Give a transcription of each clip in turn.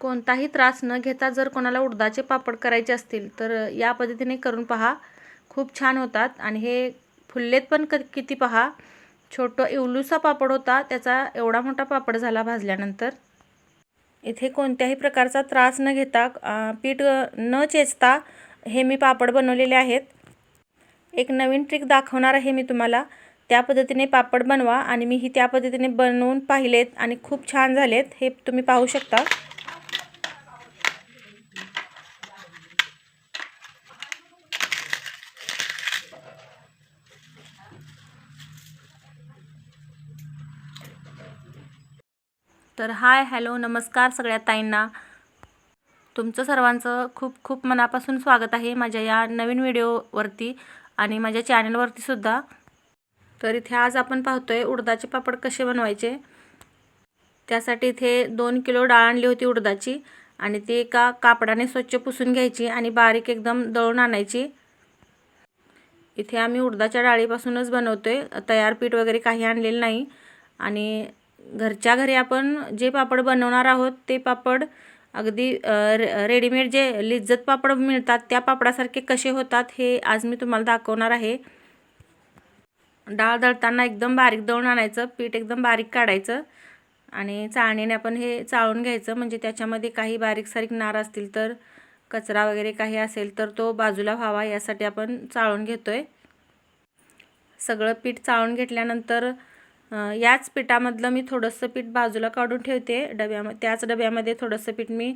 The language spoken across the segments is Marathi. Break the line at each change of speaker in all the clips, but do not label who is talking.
कोणताही त्रास न घेता जर कोणाला उडदाचे पापड करायचे असतील तर या पद्धतीने करून पहा. खूप छान होतात. आणि हे फुल्लेत पण क किती पहा. छोटं इवलूसा पापड होता. त्याचा एवढा मोठा पापड झाला भाजल्यानंतर. इथे कोणत्याही प्रकारचा त्रास न घेता पीठ न चेचता हे मी पापड बनवलेले आहेत. एक नवीन ट्रिक दाखवणार आहे मी तुम्हाला. त्या पद्धतीने पापड बनवा. आणि मी ही त्या पद्धतीने बनवून पाहिलेत आणि खूप छान झालेत. हे तुम्ही पाहू शकता. तर हाय हॅलो नमस्कार सगळ्या ताईंना. तुमचं सर्वांचं खूप खूप मनापासून स्वागत आहे माझ्या या नवीन व्हिडिओवरती आणि माझ्या चॅनलवरती सुद्धा. तर इथे आज आपण पाहतोय उडदाचे पापड कसे बनवायचे. त्यासाठी इथे दोन किलो डाळ आणली होती उडदाची आणि ती एका कापडाने स्वच्छ पुसून घ्यायची आणि बारीक एकदम दळून आणायची. इथे आम्ही उडदाच्या डाळीपासूनच बनवतो आहे तयार पीठ वगैरे काही आणलेलं नाही आणि घरच्या घरी आपण जे पापड बनवणार आहोत ते पापड अगदी रे रेडीमेड जे लिज्जत पापड मिळतात त्या पापडासारखे कसे होतात हे आज मी तुम्हाला दाखवणार आहे. डाळ दळताना एकदम बारीक दळून आणायचं पीठ एकदम बारीक काढायचं आणि चाळणीने आपण हे चाळून घ्यायचं. म्हणजे त्याच्यामध्ये काही बारीक सारीक नार असतील तर कचरा वगैरे काही असेल तर तो बाजूला व्हावा यासाठी आपण चाळून घेतोय. सगळं पीठ चाळून घेतल्यानंतर याच पिठामधलं मी थोडंसं पीठ बाजूला काढून ठेवते. डब्यामध्ये त्याच डब्यामध्ये थोडंसं पीठ मी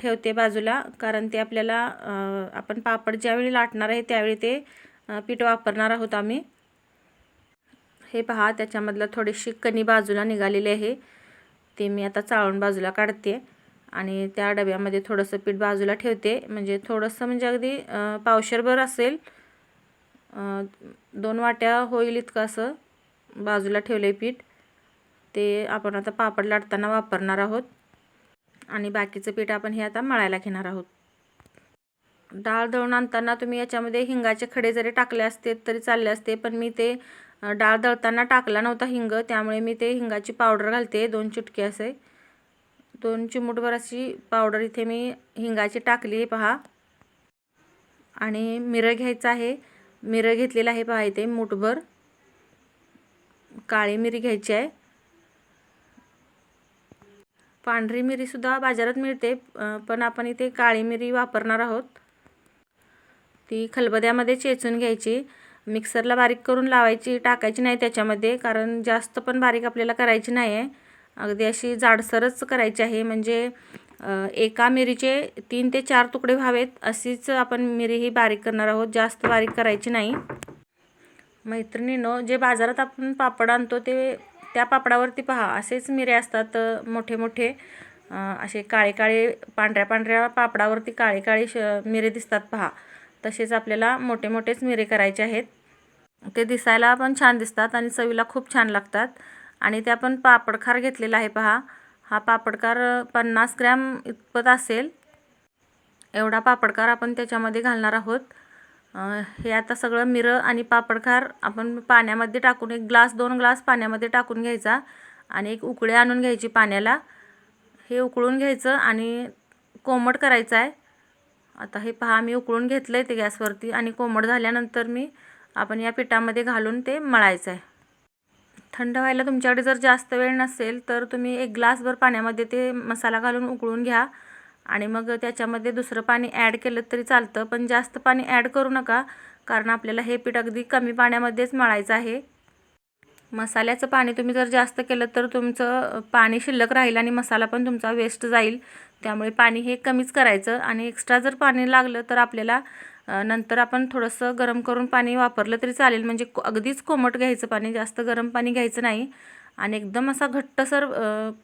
ठेवते बाजूला. कारण ते आपल्याला आपण पापड ज्यावेळी लाटणार आहे त्यावेळी ते पीठ वापरणार आहोत आम्ही. हे पहा त्याच्यामधलं थोडीशी कणी बाजूला निघालेली आहे. ते मी आता चाळून बाजूला काढते आणि त्या डब्यामध्ये थोडंसं पीठ बाजूला ठेवते. म्हणजे थोडंसं म्हणजे अगदी पावशरभर असेल. दोन वाट्या होईल इतकं असं. बाजूला ठेवलं आहे पीठ. ते आपण आता पापड लाटताना वापरणार आहोत. आणि बाकीचं पीठ आपण हे आता मळायला घेणार आहोत. डाळ दळून आणताना तुम्ही याच्यामध्ये हिंगाचे खडे जरी टाकले असते तरी चालले असते पण मी ते डाळ दळताना टाकला नव्हता हिंग त्यामुळे मी ते हिंगाची पावडर घालते दोन चुटके असे. दोन चिमूटभर अशी पावडर इथे मी हिंगाची टाकली आहे पहा. आणि मिरं घ्यायचं आहे. मिरं घेतलेलं आहे पहा इथे मूठभर. काळी मिरी घ्यायची आहे. पांढरी मिरीसुद्धा बाजारात मिळते पण आपण इथे काळी मिरी वापरणार आहोत. ती खलबद्यामध्ये चेचून घ्यायची. मिक्सरला बारीक करून लावायची टाकायची नाही त्याच्यामध्ये कारण जास्त पण बारीक आपल्याला करायची नाही आहे अगदी अशी जाडसरच करायची आहे म्हणजे एका मिरीचे तीन ते चार तुकडे व्हावेत अशीच आपण मिरी ही बारीक करणार आहोत जास्त बारीक करायची नाही. मैत्रिणीनो जे बाजारात आपण पापड आणतो ते त्या पापडावरती पहा. असेच मिरे असतात मोठे मोठे. असे काळे काळे पांढऱ्या पांढऱ्या पापडावरती काळे काळे श मिरे दिसतात पहा. तसेच आपल्याला मोठे मोठेच मिरे करायचे आहेत. ते दिसायला पण छान दिसतात आणि चवीला खूप छान लागतात. आणि ते आपण पापडखार घेतलेला आहे पहा. हा पापडकार पन्नास ग्रॅम इतपत असेल. एवढा पापडकार आपण त्याच्यामध्ये घालणार आहोत. हे आता सगळं मिरं आणि पापडखार आपण पाण्यामध्ये टाकून एक ग्लास दोन ग्लास पाण्यामध्ये टाकून घ्यायचा आणि एक उकळी आणून घ्यायची पाण्याला. हे उकळून घ्यायचं आणि कोमट करायचं आहे. आता हे पहा मी उकळून घेतलं आहे ते गॅसवरती आणि कोमट झाल्यानंतर मी आपण या पिठामध्ये घालून ते मळायचं आहे. थंड व्हायला तुमच्याकडे जर जास्त वेळ नसेल तर तुम्ही एक ग्लासभर पाण्यामध्ये ते मसाला घालून उकळून घ्या. आणि मग त्याच्यामध्ये दुसरं पाणी ॲड केलं तरी चालतं पण जास्त पाणी ॲड करू नका कारण आपल्याला हे पीठ अगदी कमी पाण्यामध्येच मळायचं आहे. मसाल्याचं पाणी तुम्ही जर जास्त केलं तर तुमचं पाणी शिल्लक राहील आणि मसाला पण तुमचा वेस्ट जाईल. त्यामुळे पाणी हे कमीच करायचं आणि एक्स्ट्रा जर पाणी लागलं तर आपल्याला नंतर आपण थोडंसं गरम करून पाणी वापरलं तरी चालेल. म्हणजे को- अगदीच कोमट घ्यायचं पाणी जास्त गरम पाणी घ्यायचं नाही. आणि एकदम असा घट्टसर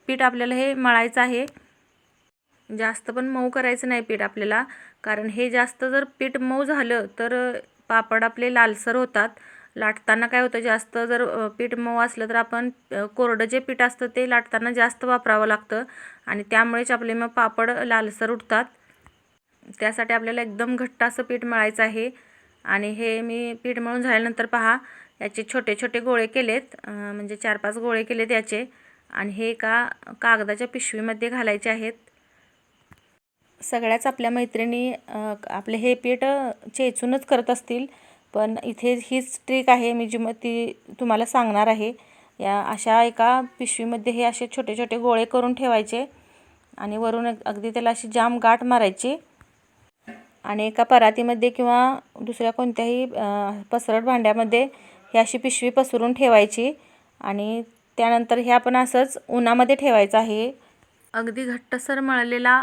पीठ आपल्याला हे मळायचं आहे. जास्त पण मऊ करायचं नाही पीठ आपल्याला. कारण हे जास्त जर पीठ मऊ झालं तर पापड आपले लालसर होतात. लाटताना काय होतं जास्त जर पीठ मऊ असलं तर आपण कोरडं जे पीठ असतं ते लाटताना जास्त वापरावं लागतं. आणि त्यामुळेच आपले मग पापड लालसर उठतात. त्यासाठी आपल्याला एकदम घट्ट असं पीठ मळायचं आहे. आणि हे मी पीठ मळून झाल्यानंतर पहा याचे छोटे छोटे गोळे केलेत. म्हणजे चार पाच गोळे केलेत याचे. आणि हे एका कागदाच्या पिशवीमध्ये घालायचे आहेत. सगळ्याच आपल्या मैत्रिणी आपले हे पीठ चेचूनच करत असतील. पण इथे हीच ट्रिक आहे मी जी मग ती तुम्हाला सांगणार आहे. या अशा एका पिशवीमध्ये हे असे छोटे छोटे गोळे करून ठेवायचे आणि वरून अगदी त्याला अशी जाम गाठ मारायची. आणि एका परातीमध्ये किंवा दुसऱ्या कोणत्याही पसरट भांड्यामध्ये ही अशी पिशवी पसरून ठेवायची. आणि त्यानंतर हे आपण असंच उन्हामध्ये ठेवायचं आहे. अगदी घट्टसर मळलेला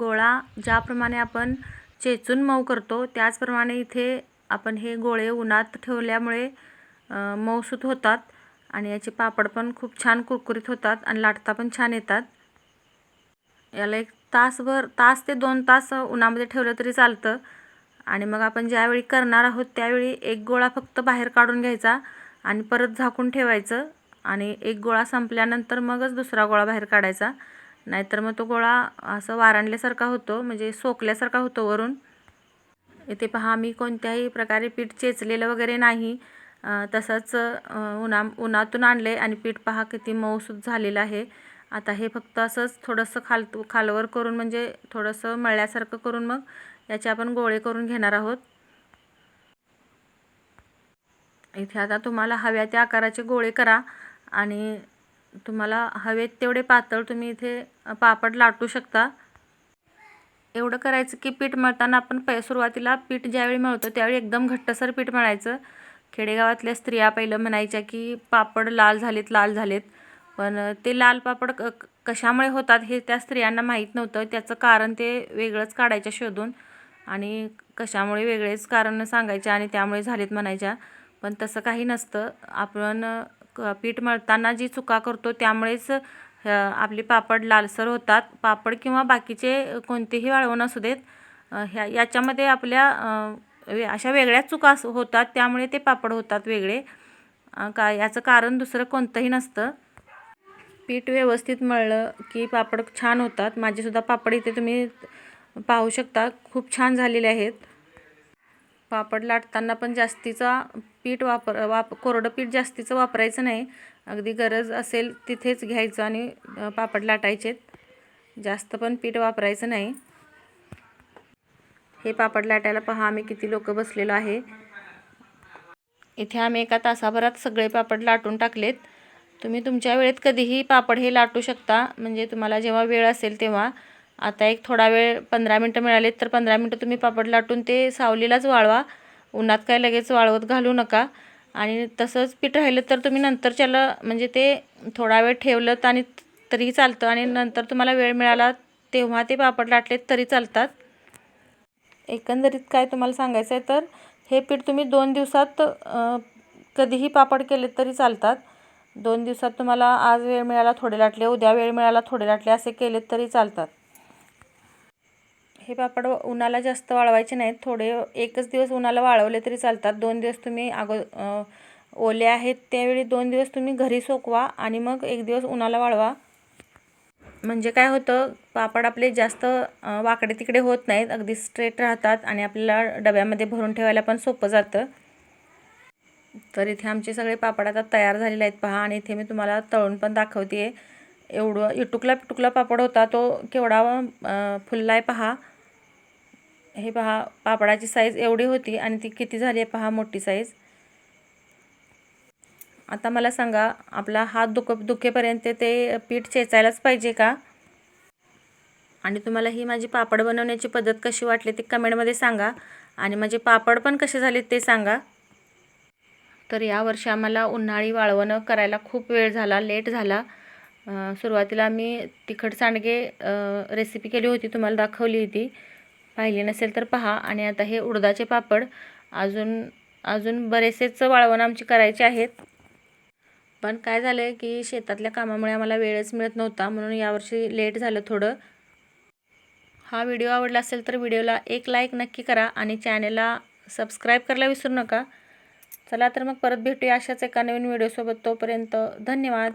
गोळा ज्याप्रमाणे आपण चेचून मऊ करतो त्याचप्रमाणे इथे आपण हे गोळे उन्हात ठेवल्यामुळे मऊसूत होतात आणि याचे पापड पण खूप छान कुरकुरीत होतात आणि लाटता पण छान येतात. याला एक तासभर तास ते दोन तास उन्हामध्ये ठेवलं तरी चालतं आणि मग आपण ज्यावेळी करणार आहोत त्यावेळी एक गोळा फक्त बाहेर काढून घ्यायचा आणि परत झाकून ठेवायचं आणि एक गोळा संपल्यानंतर मगच दुसरा गोळा बाहेर काढायचा. नाहीतर मग तो गोळा असं वारणल्यासारखा होतो म्हणजे सोकल्यासारखा होतो वरून. इथे पहा मी कोणत्याही प्रकारे पीठ चेचलेलं वगैरे नाही. तसंच उन्हा उन्हातून आणले आणि पीठ पहा किती मऊसूत झालेलं आहे. आता हे फक्त असंच थोडंसं खाल खालवर करून म्हणजे थोडंसं मळल्यासारखं करून मग याचे आपण गोळे करून घेणार आहोत. इथे आता तुम्हाला हव्या त्या आकाराचे गोळे करा आणि तुम्हाला हवेत तेवढे पातळ तुम्ही इथे पापड लाटू शकता. एवढं करायचं की पीठ मळताना आपण प सुरुवातीला पीठ ज्यावेळी मळतो त्यावेळी एकदम घट्टसर पीठ मळायचं. खेडेगावातल्या स्त्रिया पहिलं म्हणायच्या की पापड लाल झालेत लाल झालेत. पण ते लाल पापड क क- कशामुळे होतात हे त्या स्त्रियांना माहीत नव्हतं. त्याचं कारण ते वेगळंच काढायच्या शोधून आणि कशामुळे वेगळेच कारण सांगायच्या आणि त्यामुळे झालेत म्हणायच्या. पण तसं काही नसतं. आपण क- पीठ मळताना जी चुका करतो त्यामुळेच आपले आपली पापड लालसर होतात. पापड किंवा बाकीचे कोणतेही वाळवण असू देत ह्या याच्यामध्ये आपल्या वे- अशा वेगळ्याच चुका अस- होतात त्यामुळे ते पापड होतात वेगळे. का याचं कारण दुसरं कोणतंही नसतं. पीठ व्यवस्थित मळलं की पापड छान होतात. माझेसुद्धा पापड इथे तुम्ही पाहू शकता. खूप छान झालेले आहेत. पापड लाटताना पण जास्तीचा पीठ वापर वाप कोरडं पीठ जास्तीचं वापरायचं नाही. अगदी गरज असेल तिथेच घ्यायचं आणि पापड लाटायचेत. जास्त पण पीठ वापरायचं नाही. हे पापड लाटायला पहा आम्ही किती लोक बसलेलो आहे. इथे आम्ही एका तासाभरात सगळे पापड लाटून टाकलेत. तुम्ही तुमच्या वेळेत कधीही पापड हे लाटू शकता. म्हणजे तुम्हाला जेव्हा वेळ असेल तेव्हा. आता एक थोडा वेळ पंधरा मिनटं मिळालेत तर पंधरा मिनटं तुम्ही पापड लाटून ते सावलीलाच वाळवा. उन्हात काय लगेच वाळवत घालू नका. आणि तसंच पीठ राहिलं तर तुम्ही नंतरच्याला म्हणजे ते थोडा वेळ ठेवलं आणि तरीही चालतं. आणि नंतर तुम्हाला वेळ मिळाला तेव्हा ते पापड लाटलेत तरी चालतात. एकंदरीत काय तुम्हाला सांगायचं आहे तर हे पीठ तुम्ही दोन दिवसात कधीही पापड केले तरी चालतात. दोन दिवसात तुम्हाला आज वेळ मिळाला थोडे लाटले उद्या वेळ मिळाला थोडे लाटले असे केले तरी चालतात. हे पापड उन्हाला जास्त वाळवायचे नाहीत. थोडे एकच दिवस उन्हाला वाळवले तरी चालतात. दोन दिवस तुम्ही अगो ओले आहेत त्यावेळी दोन दिवस तुम्ही घरी सोकवा आणि मग एक दिवस उन्हाला वाळवा. म्हणजे काय होतं पापड आपले जास्त वाकडे तिकडे होत नाहीत. अगदी स्ट्रेट राहतात आणि आपल्याला डब्यामध्ये भरून ठेवायला पण सोपं जातं. तर इथे आमचे सगळे पापड आता तयार झालेले आहेत. पहा आणि इथे मी तुम्हाला तळून पण दाखवते आहे एवढं इटुकला पिटुकला पापड होता तो केवढा फुलला आहे पहा. हे पहा पापडाची साईज एवढी होती आणि ती किती झाली आहे पहा मोठी साईज आता मला सांगा आपला हात दुख दुखेपर्यंत ते पीठ चेचायलाच पाहिजे का? आणि तुम्हाला ही माझी पापड बनवण्याची पद्धत कशी वाटली ते कमेंटमध्ये सांगा. आणि माझे पापड पण कसे झाले ते सांगा. तर यावर्षी आम्हाला उन्हाळी वाळवणं करायला खूप वेळ झाला लेट झाला. सुरुवातीला मी तिखट सांडगे रेसिपी केली होती तुम्हाला दाखवली होती. पाहिली नसेल तर पहा. आणि आता हे उडदाचे पापड अजून अजून बरेचसेच वाळवण आमची करायचे आहेत. पण काय झालं आहे की शेतातल्या कामामुळे आम्हाला वेळच मिळत नव्हता. म्हणून यावर्षी लेट झालं थोडं. हा व्हिडिओ आवडला असेल तर व्हिडिओला एक लाईक नक्की करा आणि चॅनेलला सबस्क्राईब करायला विसरू नका. चला तर मग परत भेटूया अशाच एका नवीन व्हिडिओसोबत. तोपर्यंत धन्यवाद.